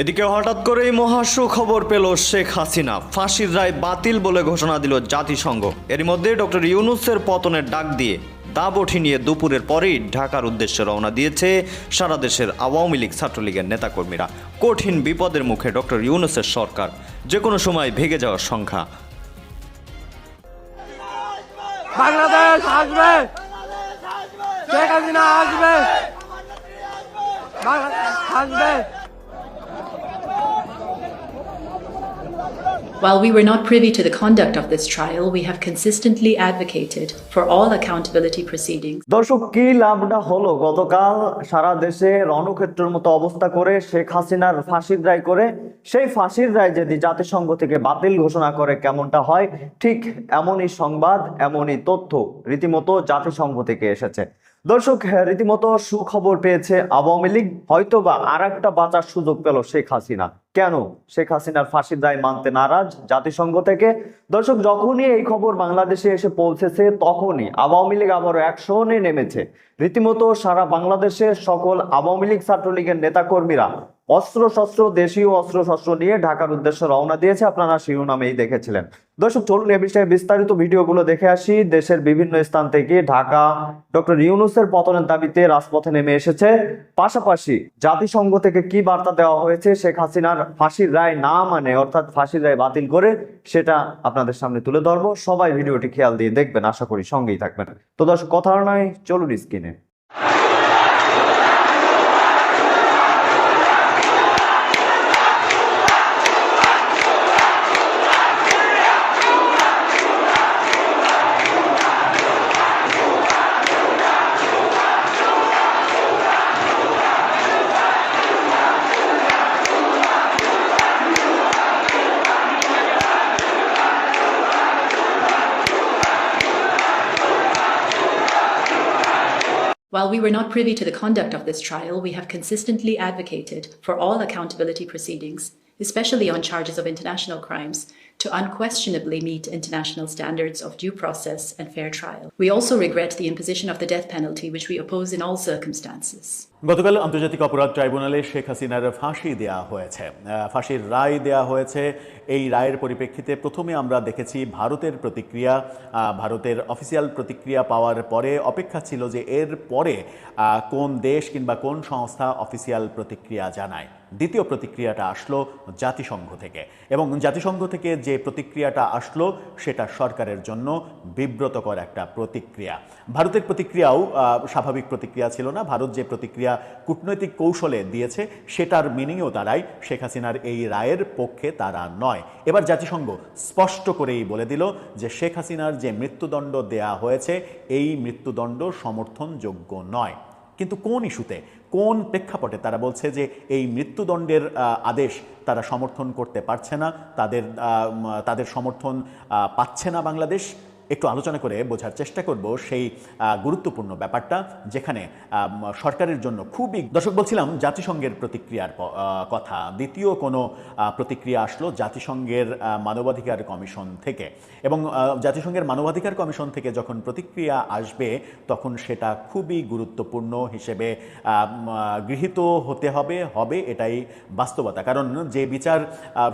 এদিকে হঠাৎ করেই মহাশু খবর পেল শেখ হাসিনা। ফাঁসির রায় বাতিল বলে ঘোষণা দিল জাতিসংঘ। এর মধ্যে ডক্টর ইউনুসের পতনের ডাক দিয়ে দাব নিয়ে দুপুরের পরেই ঢাকার উদ্দেশ্যে রওনা দিয়েছে সারা দেশের আওয়ামী লীগ ছাত্রলীগের নেতাকর্মীরা। কঠিন বিপদের মুখে ডক্টর ইউনুসের সরকার, যে কোনো সময় ভেঙে যাওয়ার সংখ্যা। বাংলাদেশ আসবে! আসবে! আসবে! While we were not privy to the conduct of this trial, we have consistently advocated for all accountability proceedings. দর্শক কি লাভটা হলো? গতকাল সারা দেশে রণক্ষেত্রের মতো অবস্থা করে শেখ হাসিনার ফাঁসির রায় করে সেই ফাঁসির রায় যদি জাতিসংঘ থেকে বাতিল ঘোষণা করে কেমনটা হয়? ঠিক এমনই সংবাদ এমনই তথ্য রীতিমতো জাতিসংঘ থেকে এসেছে। দর্শক হ্যাঁ, রীতিমতো সুখবর পেয়েছে আওয়ামী লীগ। হয়তো বা আর একটা বাঁচার সুযোগ পেল শেখ হাসিনা। কেন? শেখ হাসিনার ফাঁসির দায় মানতে নারাজ জাতিসংঘ থেকে। দর্শক যখনই এই খবর বাংলাদেশে এসে পৌঁছেছে তখনই আওয়ামী লীগ আবারও অ্যাকশনে নেমেছে। রীতিমতো সারা বাংলাদেশের সকল আওয়ামী লীগ ছাত্রলীগের নেতাকর্মীরা অস্ত্র শস্ত্র দেশীয় অস্ত্র শস্ত্র নিয়ে ঢাকার উদ্দেশ্যে রওনা দিয়েছে। আপনারা শিরোনামেই দেখেছিলেন। দর্শক, চলুন এ বিষয়ে বিস্তারিত ভিডিওগুলো দেখে আসি। দেশের বিভিন্ন স্থান থেকে ঢাকা ডক্টর ইউনুসের পতনের দাবিতে রাজপথে নেমে এসেছে। পাশাপাশি জাতিসংঘ থেকে কি বার্তা দেওয়া হয়েছে, শেখ হাসিনার ফাঁসির রায় না মানে অর্থাৎ ফাঁসির রায় বাতিল করে সেটা আপনাদের সামনে তুলে ধরবো। সবাই ভিডিওটি খেয়াল দিয়ে দেখবেন। আশা করি সঙ্গেই থাকবেন। তো দর্শক, কথা নয়, চলুন স্ক্রিনে। While we were not privy to the conduct of this trial, we have consistently advocated for all accountability proceedings, especially on charges of international crimes, to unquestionably meet international standards of due process and fair trial. We also regret the imposition of the death penalty, which we oppose in all circumstances. গতকাল আন্তর্জাতিক অপরাধ ট্রাইব্যুনালে শেখ হাসিনার ফাঁসি দেয়া হয়েছে। ফাঁসির রায় দেয়া হয়েছে। এই রায়ের পরিপ্রেক্ষিতে প্রথমে আমরা দেখেছি ভারতের প্রতিক্রিয়া ভারতের অফিসিয়াল প্রতিক্রিয়া পাওয়ার পরে অপেক্ষা ছিল যে এর পরে কোন দেশ কিংবা কোন সংস্থা অফিসিয়াল প্রতিক্রিয়া জানায়। দ্বিতীয় প্রতিক্রিয়াটা আসলো জাতিসংঘ থেকে এবং জাতিসংঘ থেকে যে প্রতিক্রিয়াটা আসলো সেটা সরকারের জন্য বিব্রতকর একটা প্রতিক্রিয়া। ভারতের প্রতিক্রিয়াও স্বাভাবিক প্রতিক্রিয়া ছিল না। ভারত যে প্রতিক্রিয়া কূটনৈতিক কৌশলে দিয়েছে, সেটার মিনিংও তারাই শেখ হাসিনার এই রায়ের পক্ষে তারা নয়। এবার জাতিসংঘ স্পষ্ট করেই বলে দিল যে শেখ হাসিনার যে মৃত্যুদণ্ড দেয়া হয়েছে, এই মৃত্যুদণ্ড সমর্থনযোগ্য নয়। কিন্তু কোন ইস্যুতে, কোন প্রেক্ষাপটে তারা বলছে যে এই মৃত্যুদণ্ডের আদেশ তারা সমর্থন করতে পারছে না, তাদের তাদের সমর্থন পাচ্ছে না বাংলাদেশ? একটু আলোচনা করে বোঝার চেষ্টা করব সেই গুরুত্বপূর্ণ ব্যাপারটা যেখানে সরকারের জন্য খুবই, দর্শক বলছিলাম জাতিসংঘের প্রতিক্রিয়ার কথা। দ্বিতীয় কোনো প্রতিক্রিয়া আসলো জাতিসংঘের মানবাধিকার কমিশন থেকে। এবং জাতিসংঘের মানবাধিকার কমিশন থেকে যখন প্রতিক্রিয়া আসবে তখন সেটা খুবই গুরুত্বপূর্ণ হিসেবে গৃহীত হতে হবে হবে এটাই বাস্তবতা। কারণ যে বিচার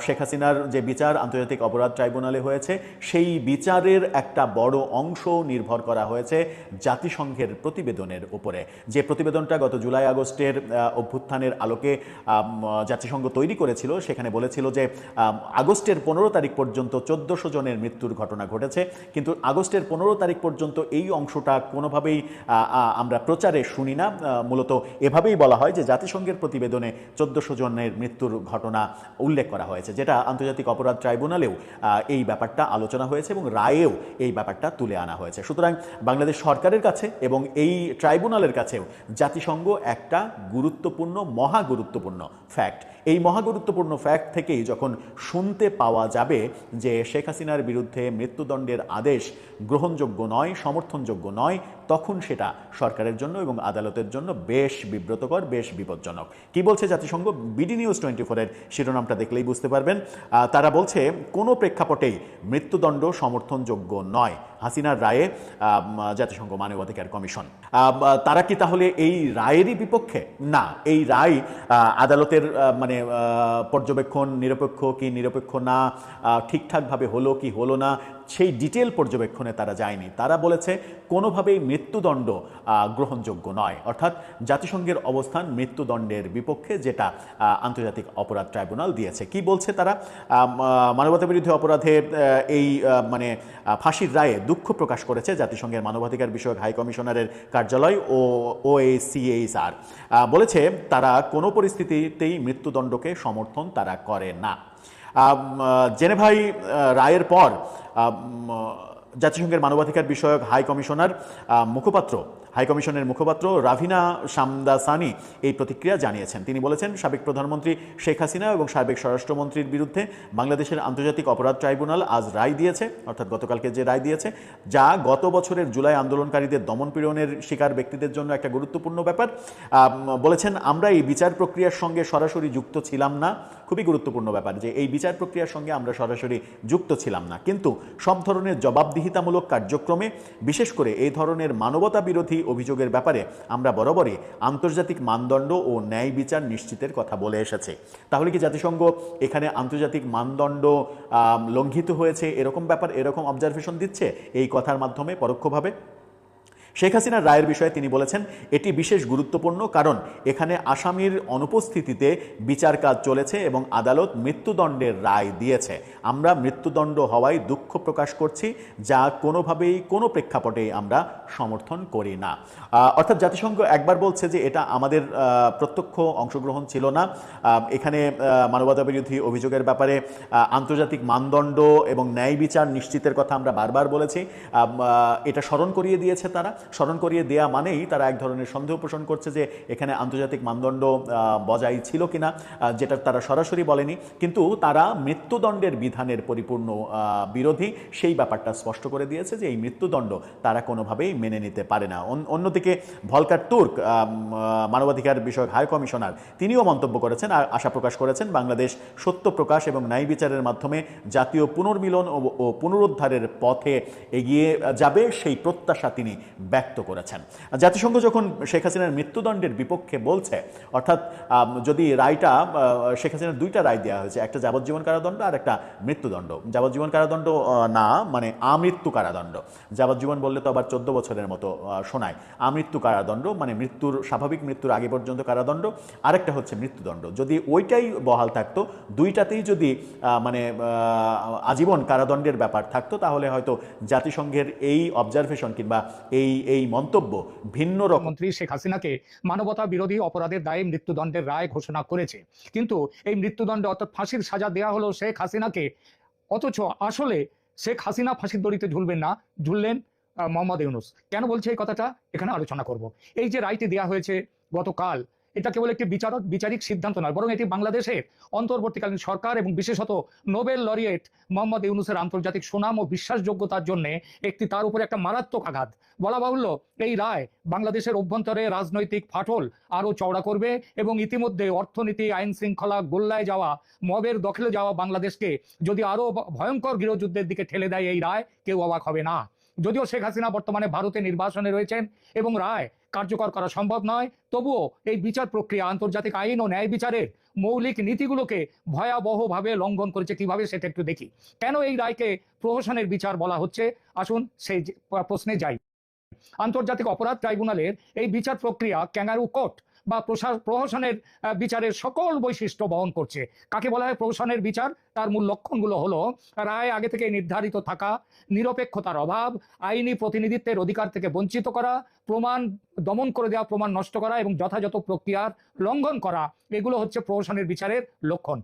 শেখ হাসিনার যে বিচার, আন্তর্জাতিক অপরাধ ট্রাইব্যুনালে হয়েছে, সেই বিচারের একটা বড় অংশ নির্ভর করা হয়েছে জাতিসংঘের প্রতিবেদনের উপরে। যে প্রতিবেদনটা গত জুলাই আগস্টের অভ্যুত্থানের আলোকে জাতিসংঘ তৈরি করেছিল, সেখানে বলেছিল যে আগস্টের পনেরো তারিখ পর্যন্ত চোদ্দশো জনের মৃত্যুর ঘটনা ঘটেছে। কিন্তু আগস্টের পনেরো তারিখ পর্যন্ত এই অংশটা কোনোভাবেই আমরা প্রচারে শুনি না। মূলত এভাবেই বলা হয় যে, জাতিসংঘের প্রতিবেদনে চোদ্দশো জনের মৃত্যুর ঘটনা উল্লেখ করা হয়েছে, যেটা আন্তর্জাতিক অপরাধ ট্রাইব্যুনালেও এই ব্যাপারটা আলোচনা হয়েছে এবং রায়েও এই ব্যাপারটা তুলে আনা হয়েছে। সুতরাং বাংলাদেশ সরকারের কাছে এবং এই ট্রাইব্যুনালের কাছেও জাতিসংঘ একটা গুরুত্বপূর্ণ, মহা গুরুত্বপূর্ণ ফ্যাক্ট এই মহা গুরুত্বপূর্ণ ফ্যাক্ট থেকেই যখন শুনতে পাওয়া যাবে যে শেখ হাসিনার বিরুদ্ধে মৃত্যুদণ্ডের আদেশ গ্রহণযোগ্য নয়, সমর্থনযোগ্য নয়, তখন সেটা সরকারের জন্য এবং আদালতের জন্য বেশ বিব্রতকর, বেশ বিপজ্জনক। কি বলছে জাতিসংঘ? বিডি নিউজ টোয়েন্টি ফোরের শিরোনামটা দেখলেই বুঝতে পারবেন। তারা বলছে, কোনো প্রেক্ষাপটেই মৃত্যুদণ্ড সমর্থনযোগ্য নয়। নয় হাসিনার রায়ে জাতিসংঘ মানবাধিকার কমিশন। তারা কি তাহলে এই রায়েরই বিপক্ষে? না, এই রায় আদালতের মানে পর্যবেক্ষণ নিরপেক্ষ কি নিরপেক্ষ না ঠিকঠাকভাবে হলো কি হলো না সেই ডিটেল পর্যবেক্ষণে তারা যায়নি। তারা বলেছে, কোনোভাবেই মৃত্যুদণ্ড গ্রহণযোগ্য নয়। অর্থাৎ জাতিসংঘের অবস্থান মৃত্যুদণ্ডের বিপক্ষে যেটা আন্তর্জাতিক অপরাধ ট্রাইব্যুনাল দিয়েছে। কি বলছে তারা? মানবতা বিরোধী অপরাধে এই মানে ফাঁসির রায়ে দুঃখ প্রকাশ করেছে জাতিসংঘের মানবাধিকার বিষয়ক হাই কমিশনারের কার্যালয় ও, ওএসিএইচআর। বলেছে, তারা কোনো পরিস্থিতিতেই মৃত্যুদণ্ডকে সমর্থন তারা করে না। জেনেভাই রায়ের পর জাতিসংঘের মানবাধিকার বিষয়ক হাই কমিশনার মুখপাত্র হাই কমিশনের মুখপাত্র রাভিনা সামদাসানি এই প্রতিক্রিয়া জানিয়েছেন। তিনি বলেছেন, সাবেক প্রধানমন্ত্রী শেখ হাসিনা এবং সাবেক স্বরাষ্ট্রমন্ত্রীর বিরুদ্ধে বাংলাদেশের আন্তর্জাতিক অপরাধ ট্রাইব্যুনাল আজ রায় দিয়েছে, অর্থাৎ গতকালকে যে রায় দিয়েছে, যা গত বছরের জুলাই আন্দোলনকারীদের দমন পীড়নের শিকার ব্যক্তিদের জন্য একটা গুরুত্বপূর্ণ ব্যাপার। বলেছেন, আমরা এই বিচার প্রক্রিয়ার সঙ্গে সরাসরি যুক্ত ছিলাম না, খুবই গুরুত্বপূর্ণ ব্যাপার যে এই বিচার প্রক্রিয়ার সঙ্গে আমরা সরাসরি যুক্ত ছিলাম না। কিন্তু সব ধরনের জবাবদিহিতামূলক কার্যক্রমে, বিশেষ করে এই ধরনের মানবতা বিরোধী অভিযোগের ব্যাপারে আমরা বরাবরই আন্তর্জাতিক মানদণ্ড ও ন্যায় বিচার নিশ্চিতের কথা বলে এসেছে। তাহলে কি জাতিসংঘ এখানে আন্তর্জাতিক মানদণ্ড লঙ্ঘিত হয়েছে এরকম ব্যাপার, এরকম অবজারভেশন দিচ্ছে এই কথার মাধ্যমে পরোক্ষভাবে? শেখ হাসিনার রায়ের বিষয়ে তিনি বলেছেন এটি বিশেষ গুরুত্বপূর্ণ কারণ এখানে আসামির অনুপস্থিতিতে বিচার কাজ চলেছে এবং আদালত মৃত্যুদণ্ডের রায় দিয়েছে। আমরা মৃত্যুদণ্ড হওয়ায় দুঃখ প্রকাশ করছি যা কোনোভাবেই কোনো প্রেক্ষাপটেই আমরা সমর্থন করি না। অর্থাৎ জাতিসংঘ একবার বলছে যে এটা আমাদের প্রত্যক্ষ অংশগ্রহণ ছিল না। এখানে আহ, মানবতা বিরোধী অভিযোগের ব্যাপারে আন্তর্জাতিক মানদণ্ড এবং ন্যায় বিচার নিশ্চিতের কথা আমরা বারবার বলেছি। এটা স্মরণ করিয়ে দিয়েছে তারা। স্মরণ করিয়ে দেয়া মানেই তারা এক ধরনের সন্দেহ পোষণ করছে যে এখানে আন্তর্জাতিক মানদণ্ড বজায় ছিল কিনা যেটা তারা সরাসরি বলেনি। কিন্তু তারা মৃত্যুদণ্ডের বিধানের পরিপূর্ণ বিরোধী সেই ব্যাপারটা স্পষ্ট করে দিয়েছে যে এই মৃত্যুদণ্ড তারা কোনোভাবেই মেনে নিতে পারে না। অন- অন্যদিকে ভলকার তুর্ক মানবাধিকার বিষয়ক হাই কমিশনার, তিনিও মন্তব্য করেছেন আর আশা প্রকাশ করেছেন বাংলাদেশ সত্য প্রকাশ এবং ন্যায় বিচারের মাধ্যমে জাতীয় পুনর্মিলন ও পুনরুদ্ধারের পথে এগিয়ে যাবে সেই প্রত্যাশা তিনি ব্যক্ত করেছেন। জাতিসংঘ যখন শেখ হাসিনার মৃত্যুদণ্ডের বিপক্ষে বলছে, অর্থাৎ যদি রায়টা শেখ হাসিনার দুইটা রায় দেওয়া হয়েছে, একটা যাবজ্জীবন কারাদণ্ড আর একটা মৃত্যুদণ্ড। যাবজ্জীবন কারাদণ্ড না মানে আমৃত্যু কারাদণ্ড। যাবজ্জীবন বললে তো আবার চোদ্দ বছরের মতো শোনায়। আমৃত্যু কারাদণ্ড মানে মৃত্যুর, স্বাভাবিক মৃত্যুর আগে পর্যন্ত কারাদণ্ড। আরেকটা হচ্ছে মৃত্যুদণ্ড। যদি ওইটাই বহাল থাকতো, দুইটাতেই যদি মানে আজীবন কারাদণ্ডের ব্যাপার থাকতো, তাহলে হয়তো জাতিসংঘের এই অবজারভেশন কিংবা এই এই মন্তব্য ভিন্ন মন্ত্রী শেখ হাসিনাকে মানবতা বিরোধী অপরাধের দায়ে মৃত্যুদণ্ডের রায় ঘোষণা করেছে। কিন্তু এই মৃত্যুদণ্ড অর্থাৎ ফাঁসির সাজা দেয়া হলো শেখ হাসিনাকে। অথচ আসলে শেখ হাসিনা ফাঁসির দড়িতে ঝুলবেন না, ঝুললেন মোহাম্মদ ইউনুস। কেন বলছে এই কথাটা? এখানে আলোচনা করব। এই যে রায়টি দেয়া হয়েছে গতকাল এটা কেবল একটি বিচারক, বিচারিক সিদ্ধান্ত নয়, বরং এটি বাংলাদেশের অন্তর্বর্তীকালীন সরকার এবং বিশেষত নোবেল লরিয়েট মোহাম্মদ ইউনুসের আন্তর্জাতিক সুনাম ও বিশ্বাসযোগ্যতার জন্য একটি তার উপরে একটা মারাত্মক আঘাত। বলা বাহুল্য, এই রায় বাংলাদেশের অভ্যন্তরে রাজনৈতিক ফাটল আরও চওড়া করবে এবং ইতিমধ্যে অর্থনীতি, আইন শৃঙ্খলা গোল্লায় যাওয়া, মবের দখলে যাওয়া বাংলাদেশকে যদি আরও ভয়ঙ্কর গৃহযুদ্ধের দিকে ঠেলে দেয় এই রায়, কেউ অবাক হবে না। যদিও শেখ হাসিনা বর্তমানে ভারতে নির্বাসনে রয়েছেন এবং রায় কার্যকর করা সম্ভব নয়, তবুও এই বিচার প্রক্রিয়া আন্তর্জাতিক আইন ও ন্যায় বিচারের মৌলিক নীতিগুলোকে ভয়াবহভাবে লঙ্ঘন করেছে, কীভাবে সেটা একটু দেখি। কেন এই রায়কে প্রহসনের বিচার বলা হচ্ছে? আসুন সেই প্রশ্নে যাই। আন্তর্জাতিক অপরাধ ট্রাইব্যুনালের এই বিচার প্রক্রিয়া ক্যাঙ্গারু কোর্ট বা প্রহসনের বিচারের সকল বৈশিষ্ট্য বহন করছে। কাকে বলা হয় প্রহসনের বিচার? তার মূল লক্ষণগুলো হলো, রায় আগে থেকে নির্ধারিত থাকা, নিরপেক্ষতার অভাব, আইনি প্রতিনিধিত্বের অধিকার থেকে বঞ্চিত করা, প্রমাণ দমন করে দেওয়া, প্রমাণ নষ্ট করা এবং যথাযথ প্রক্রিয়ার লঙ্ঘন করা, এগুলো হচ্ছে প্রহসনের বিচারের লক্ষণ।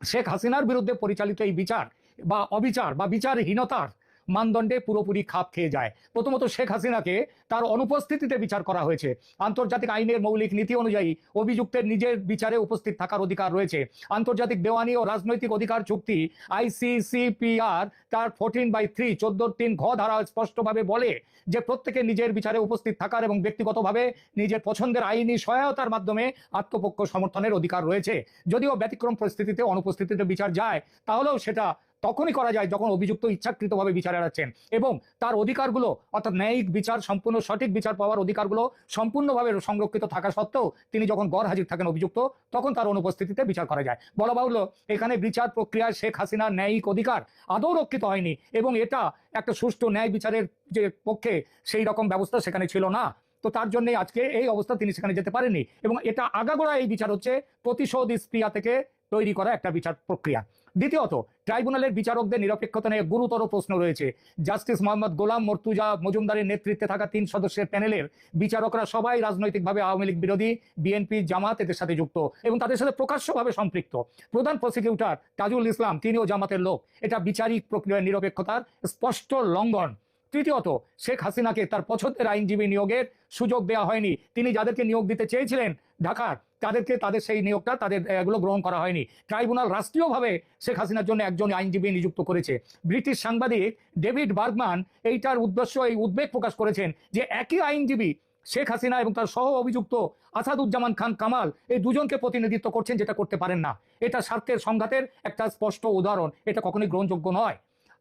শেখ হাসিনার বিরুদ্ধে পরিচালিত এই বিচার বা অবিচার বা বিচারহীনতার মানদণ্ডে পুরোপুরি খাপ খেয়ে যায়। প্রথমত শেখ হাসিনাকে তার অনুপস্থিতিতে বিচার করা হয়েছে। আন্তর্জাতিক আইনের মৌলিক নীতি অনুযায়ী অভিযুক্তের নিজের বিচারে উপস্থিত থাকার অধিকার রয়েছে। আন্তর্জাতিক দেওয়ানি ও রাজনৈতিক অধিকার চুক্তি আইসিসিপিআর তার ফোরটিন বাই থ্রি চোদ্দোর তিন ঘ ধারা স্পষ্টভাবে বলে যে প্রত্যেকে নিজের বিচারে উপস্থিত থাকার এবং ব্যক্তিগতভাবে নিজের পছন্দের আইনি সহায়তার মাধ্যমে আত্মপক্ষ সমর্থনের অধিকার রয়েছে। যদিও ব্যতিক্রম পরিস্থিতিতে অনুপস্থিতিতে বিচার যায়, তাহলেও সেটা তখনই করা যায় যখন অভিযুক্ত ইচ্ছাকৃতভাবে বিচার এড়াচ্ছেন। এবং তার অধিকারগুলো, অর্থাৎ ন্যায়িক বিচার, সম্পূর্ণ সঠিক বিচার পাওয়ার অধিকারগুলো সম্পূর্ণভাবে সংরক্ষিত থাকা সত্ত্বেও তিনি যখন গড় হাজির থাকেন অভিযুক্ত, তখন তার অনুপস্থিতিতে বিচার করা যায়। বলা বাহুল্য, এখানে বিচার প্রক্রিয়ায় শেখ হাসিনার ন্যায়িক অধিকার আদৌ রক্ষিত হয়নি এবং এটা একটা সুষ্ঠু ন্যায় বিচারের যে পক্ষে সেই রকম ব্যবস্থা সেখানে ছিল না। তো তার জন্য আজকে এই অবস্থা তিনি সেখানে যেতে পারেননি এবং এটা আগাগোড়া এই বিচার হচ্ছে প্রতিশোধ স্প্রিয়া থেকে তৈরি করা একটা বিচার প্রক্রিয়া। দ্বিতীয়ত ট্রাইব্যুনালের বিচারকদের নিরপেক্ষতা নিয়ে গুরুতর প্রশ্ন রয়েছে। জাস্টিস মোহাম্মদ গোলাম মর্তুজা মজুমদারের নেতৃত্বে থাকা তিন সদস্যের প্যানেলের বিচারকরা সবাই রাজনৈতিকভাবে আওয়ামী লীগ বিরোধী, বিএনপি, জামাত এদের সাথে যুক্ত এবং তাদের সাথে প্রকাশ্যভাবে সম্পৃক্ত। প্রধান প্রসিকিউটর তাজুল ইসলাম, তিনিও জামাতের লোক। এটা বিচারিক প্রক্রিয়ার নিরপেক্ষতার স্পষ্ট লঙ্ঘন। তৃতীয়ত, শেখ হাসিনাকে তার পছন্দের আইনজীবী নিয়োগের সুযোগ দেওয়া হয়নি। তিনি যাদেরকে নিয়োগ দিতে চেয়েছিলেন ঢাকার, তাদেরকে তাদের সেই নিয়োগটা তাদের এগুলো গ্রহণ করা হয়নি। ট্রাইব্যুনাল রাষ্ট্রীয়ভাবে শেখ হাসিনার জন্য একজন আইনজীবী নিযুক্ত করেছে। ব্রিটিশ সাংবাদিক ডেভিড বার্গম্যান এইটার উদ্দেশ্য, এই উদ্বেগ প্রকাশ করেছেন যে একই আইনজীবী শেখ হাসিনা এবং তার সহ অভিযুক্ত আসাদুজ্জামান খান কামাল এই দুজনকে প্রতিনিধিত্ব করছেন, যেটা করতে পারেন না। এটা স্বার্থের সংঘাতের একটা স্পষ্ট উদাহরণ। এটা কখনোই গ্রহণযোগ্য নয়।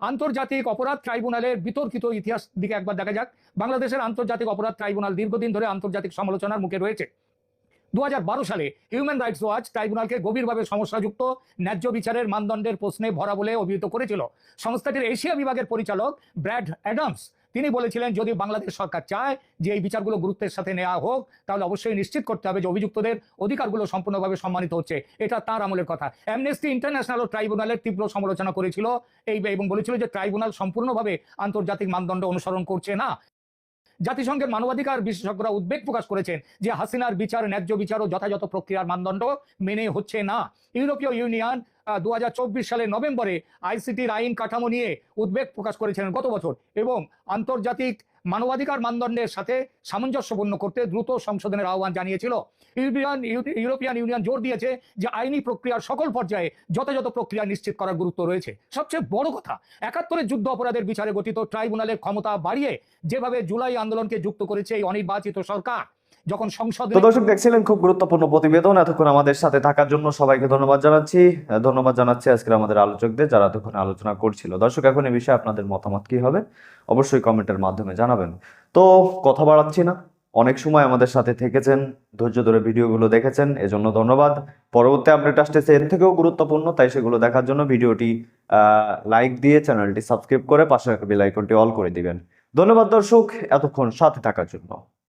আন্তর্জাতিক অপরাধ ট্রাইব্যুনালের বিতর্কিত ইতিহাস দিকে একবার দেখা যাক। বাংলাদেশের আন্তর্জাতিক অপরাধ ট্রাইব্যুনাল দীর্ঘদিন ধরে আন্তর্জাতিক সমালোচনার মুখে রয়েছে। দু হাজার বারো সালে হিউম্যান রাইটস ওয়াচ ট্রাইব্যুনালকে গভীরভাবে সমস্যাযুক্ত, ন্যায্য বিচারের মানদণ্ডের প্রশ্নে ভরা বলে অভিহিত করেছিল। সংস্থাটির এশিয়া বিভাগের পরিচালক ব্র্যাড অ্যাডামস তিনি বলেছিলেন, যদি বাংলাদেশ সরকার চায় যে এই বিচারগুলো গুরুত্বের সাথে নেওয়া হোক, তাহলে অবশ্যই নিশ্চিত করতে হবে যে অভিযুক্তদের অধিকারগুলো সম্পূর্ণভাবে সম্মানিত হচ্ছে। এটা তার আমলের কথা। অ্যামনেস্টি ইন্টারন্যাশনাল ও ট্রাইব্যুনালের তীব্র সমালোচনা করেছিল। এই এবং বলেছিল যে ট্রাইব্যুনাল সম্পূর্ণভাবে আন্তর্জাতিক মানদণ্ড অনুসরণ করছে না। জাতিসংঘের মানবাধিকার বিশেষজ্ঞরা উদ্বেগ প্রকাশ করেছেন যে হাসিনার বিচার, ন্যায্য বিচার ও যথাযথ প্রক্রিয়ার মানদণ্ড মেনে হচ্ছে না। ইউরোপীয় ইউনিয়ন দু হাজার চব্বিশ সালের নভেম্বরে আইসিটির আইন কাঠামো নিয়ে উদ্বেগ প্রকাশ করেছিলেন গত বছর এবং আন্তর্জাতিক মানবাধিকার মানদণ্ডের সাথে সামঞ্জস্যপূর্ণ করতে দ্রুত সংশোধনের আহ্বান জানিয়েছিল। ইউরোপিয়ান ইউরোপিয়ান ইউনিয়ন জোর দিয়েছে যে আইনি প্রক্রিয়ার সকল পর্যায়ে যথাযথ প্রক্রিয়া নিশ্চিত করার গুরুত্ব রয়েছে। সবচেয়ে বড় কথা, একাত্তরের যুদ্ধ অপরাধের বিচারে গঠিত ট্রাইব্যুনালের ক্ষমতা বাড়িয়ে যেভাবে জুলাই আন্দোলনকে যুক্ত করেছে এই অনির্বাচিত সরকার যখন সংসদে দর্শক, দেখছিলেন খুব গুরুত্বপূর্ণ প্রতিবেদন। এতক্ষণ আমাদের সাথে থাকার জন্য সবাইকে ধন্যবাদ জানাচ্ছি। ধন্যবাদ জানাচ্ছি আজকের আমাদের আলোচকদের যারা এতক্ষণ আলোচনা করছিল। দর্শক, এখন এই বিষয়ে আপনাদের মতামত কি হবে? অবশ্যই কমেন্টের মাধ্যমে জানাবেন। তো কথা বাড়াচ্ছি না। অনেক সময় আমাদের সাথে থেকেছেন, ধৈর্য ধরে ভিডিওগুলো দেখেছেন, এজন্য ধন্যবাদ। পরবর্তী আপডেট আসতেছে এর থেকেও গুরুত্বপূর্ণ, তাই সেগুলো দেখার জন্য ভিডিওটি লাইক দিয়ে চ্যানেলটি সাবস্ক্রাইব করে পাশে বেল আইকনটি অল করে দিবেন। ধন্যবাদ দর্শক, এতক্ষণ সাথে থাকার জন্য।